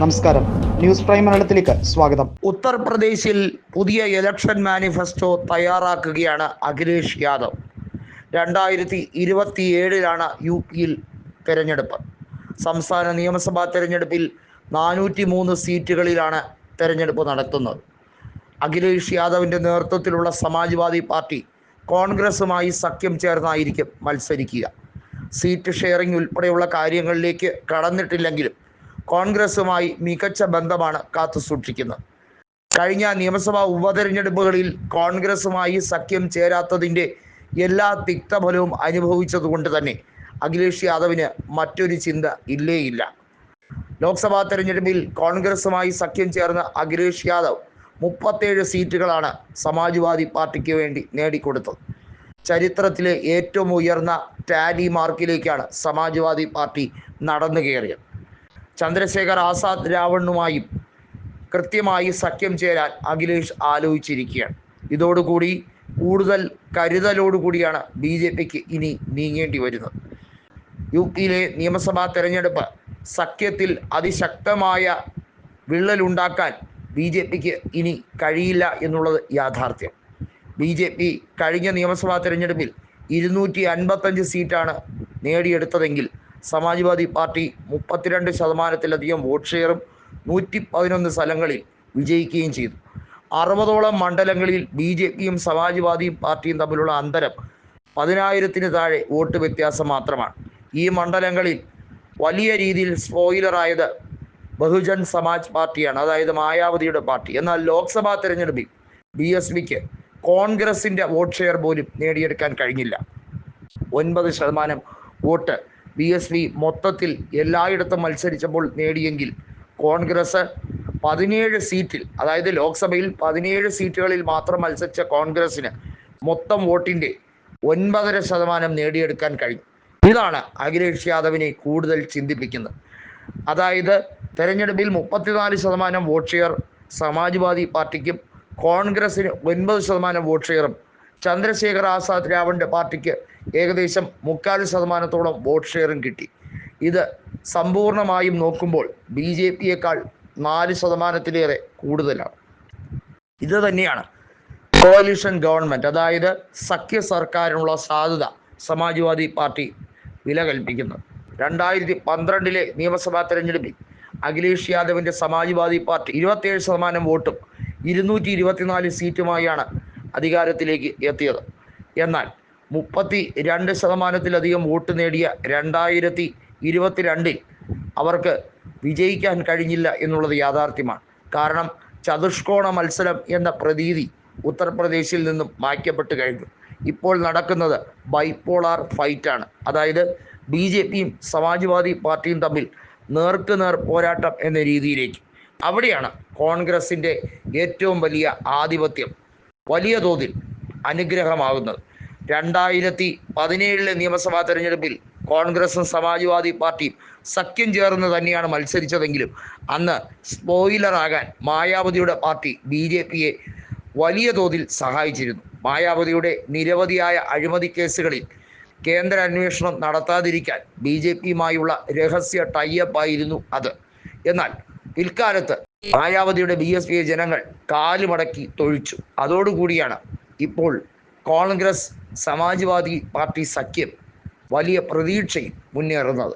നമസ്കാരം. News prime മലയാളത്തിലേക്ക് സ്വാഗതം. ഉത്തർപ്രദേശിൽ പുതിയ ഇലക്ഷൻ മാനിഫെസ്റ്റോ തയ്യാറാക്കുകയാണ് അഖിലേഷ് യാദവ്. രണ്ടായിരത്തി ഇരുപത്തിയേഴിലാണ് യു പിയിൽ തെരഞ്ഞെടുപ്പ്. സംസ്ഥാന നിയമസഭാ തെരഞ്ഞെടുപ്പിൽ നാനൂറ്റി മൂന്ന് സീറ്റുകളിലാണ് തെരഞ്ഞെടുപ്പ് നടത്തുന്നത്. അഖിലേഷ് യാദവിന്റെ നേതൃത്വത്തിലുള്ള സമാജ്വാദി പാർട്ടി കോൺഗ്രസുമായി സഖ്യം ചേർന്നായിരിക്കും മത്സരിക്കുക. സീറ്റ് ഷെയറിംഗ് ഉൾപ്പെടെയുള്ള കാര്യങ്ങളിലേക്ക് കടന്നിട്ടില്ലെങ്കിലും കോൺഗ്രസുമായി മികച്ച ബന്ധമാണ് കാത്തു സൂക്ഷിക്കുന്നത്. കഴിഞ്ഞ നിയമസഭാ ഉപതെരഞ്ഞെടുപ്പുകളിൽ കോൺഗ്രസുമായി സഖ്യം ചേരാത്തതിന്റെ എല്ലാ തിക്തഫലവും അനുഭവിച്ചതുകൊണ്ട് തന്നെ അഖിലേഷ് യാദവിന് മറ്റൊരു ചിന്ത ഇല്ലേയില്ല. ലോക്സഭാ തെരഞ്ഞെടുപ്പിൽ കോൺഗ്രസുമായി സഖ്യം ചേർന്ന അഖിലേഷ് യാദവ് മുപ്പത്തേഴ് സീറ്റുകളാണ് സമാജ്വാദി പാർട്ടിക്ക് വേണ്ടി നേടിക്കൊടുത്തത്. ചരിത്രത്തിലെ ഏറ്റവും ഉയർന്ന ടാലി മാർക്കിലേക്കാണ് സമാജ്വാദി പാർട്ടി നടന്നു കയറിയത് ചന്ദ്രശേഖർ ആസാദ് രാവണുമായും കൃത്യമായി സഖ്യം ചേരാൻ അഖിലേഷ് ആലോചിച്ചിരിക്കുകയാണ്. ഇതോടുകൂടി കൂടുതൽ കരുതലോടുകൂടിയാണ് ബി ജെ പിക്ക് ഇനി നീങ്ങേണ്ടി വരുന്നത്. യു പിയിലെ നിയമസഭാ തെരഞ്ഞെടുപ്പ് സഖ്യത്തിൽ അതിശക്തമായ വിള്ളലുണ്ടാക്കാൻ ബി ജെ പിക്ക് ഇനി കഴിയില്ല എന്നുള്ളത് യാഥാർത്ഥ്യം. ബി ജെ പി കഴിഞ്ഞ നിയമസഭാ തെരഞ്ഞെടുപ്പിൽ ഇരുന്നൂറ്റി അൻപത്തഞ്ച് സീറ്റാണ് നേടിയെടുത്തതെങ്കിൽ സമാജ്വാദി പാർട്ടി മുപ്പത്തിരണ്ട് ശതമാനത്തിലധികം വോട്ട് ഷെയറും നൂറ്റി പതിനൊന്ന് സ്ഥലങ്ങളിൽ വിജയിക്കുകയും ചെയ്തു. അറുപതോളം മണ്ഡലങ്ങളിൽ ബി ജെ പിയും സമാജ്വാദി പാർട്ടിയും തമ്മിലുള്ള അന്തരം പതിനായിരത്തിന് താഴെ വോട്ട് വ്യത്യാസം മാത്രമാണ്. ഈ മണ്ഡലങ്ങളിൽ വലിയ രീതിയിൽ സ്പോയിലറായത് ബഹുജൻ സമാജ് പാർട്ടിയാണ്. അതായത് മായാവതിയുടെ പാർട്ടി. എന്നാൽ ലോക്സഭാ തെരഞ്ഞെടുപ്പിൽ ബി എസ് പിക്ക് കോൺഗ്രസിന്റെ വോട്ട് ഷെയർ പോലും നേടിയെടുക്കാൻ കഴിഞ്ഞില്ല. ഒൻപത് ശതമാനം വോട്ട് ബി എസ് പി മൊത്തത്തിൽ എല്ലായിടത്തും മത്സരിച്ചപ്പോൾ നേടിയെങ്കിൽ കോൺഗ്രസ് പതിനേഴ് സീറ്റിൽ അതായത് ലോക്സഭയിൽ പതിനേഴ് സീറ്റുകളിൽ മാത്രം മത്സരിച്ച കോൺഗ്രസ്സിന് മൊത്തം വോട്ടിന്റെ ഒൻപതര ശതമാനം നേടിയെടുക്കാൻ കഴിയും ഇതാണ് അഖിലേഷ് യാദവിനെ കൂടുതൽ ചിന്തിപ്പിക്കുന്നത്. അതായത് തെരഞ്ഞെടുപ്പിൽ മുപ്പത്തിനാല് ശതമാനം വോട്ട് ഷെയർ സമാജ്വാദി പാർട്ടിക്കും കോൺഗ്രസിന് ഒൻപത് ശതമാനം വോട്ട് ഷെയറും ചന്ദ്രശേഖർ ആസാദ് രാവണിന്റെ പാർട്ടിക്ക് ഏകദേശം മുക്കാൽ ശതമാനത്തോളം വോട്ട് ഷെയറും കിട്ടി. ഇത് സമ്പൂർണമായും നോക്കുമ്പോൾ ബി ജെ പിയേക്കാൾ നാല് ശതമാനത്തിലേറെ കൂടുതലാണ്. ഇത് തന്നെയാണ് കോalition ഗവൺമെന്റ് അതായത് സഖ്യ സർക്കാരിനുള്ള സാധ്യത സമാജ്വാദി പാർട്ടി വില കൽപ്പിക്കുന്നത് രണ്ടായിരത്തി പന്ത്രണ്ടിലെ നിയമസഭാ തെരഞ്ഞെടുപ്പിൽ അഖിലേഷ് യാദവിന്റെ സമാജ്വാദി പാർട്ടി ഇരുപത്തേഴ് ശതമാനം വോട്ടും ഇരുന്നൂറ്റി ഇരുപത്തിനാല് സീറ്റുമായാണ് അധികാരത്തിലേക്ക് എത്തിയത്. എന്നാൽ മുപ്പത്തി രണ്ട് ശതമാനത്തിലധികം വോട്ട് നേടിയ രണ്ടായിരത്തി ഇരുപത്തിരണ്ടിൽ അവർക്ക് വിജയിക്കാൻ കഴിഞ്ഞില്ല എന്നുള്ളത് യാഥാർത്ഥ്യമാണ്. കാരണം ചതുഷ്കോണ മത്സരം എന്ന പ്രതീതി ഉത്തർപ്രദേശിൽ നിന്നും മായ്ക്കപ്പെട്ട് കഴിഞ്ഞു. ഇപ്പോൾ നടക്കുന്നത് ബൈപ്പോളാർ ഫൈറ്റാണ്. അതായത് ബി ജെ പിയും സമാജ്വാദി പാർട്ടിയും തമ്മിൽ നേർക്ക് നേർ പോരാട്ടം എന്ന രീതിയിലേക്ക്. അവിടെയാണ് കോൺഗ്രസിന്റെ ഏറ്റവും വലിയ ആധിപത്യം വലിയ തോതിൽ അനുഗ്രഹമാകുന്നത്. രണ്ടായിരത്തി പതിനേഴിലെ നിയമസഭാ തെരഞ്ഞെടുപ്പിൽ കോൺഗ്രസും സമാജ്വാദി പാർട്ടിയും സഖ്യം ചേർന്ന് തന്നെയാണ് മത്സരിച്ചതെങ്കിലും അന്ന് സ്പോയിലറാകാൻ മായാവതിയുടെ പാർട്ടി ബി ജെ പിയെ വലിയ തോതിൽ സഹായിച്ചിരുന്നു. മായാവതിയുടെ നിരവധിയായ അഴിമതി കേസുകളിൽ കേന്ദ്ര അന്വേഷണം നടത്താതിരിക്കാൻ ബി ജെ പിയുമായുള്ള രഹസ്യ ടൈപ്പായിരുന്നു അത്. എന്നാൽ പിൽക്കാലത്ത് മായാവതിയുടെ ബി എസ് പിയെ ജനങ്ങൾ കാലുമടക്കി തൊഴിച്ചു. അതോടുകൂടിയാണ് ഇപ്പോൾ കോൺഗ്രസ് സമാജ്വാദി പാർട്ടി സഖ്യം വലിയ പ്രതീക്ഷയിൽ മുന്നേറുന്നത്.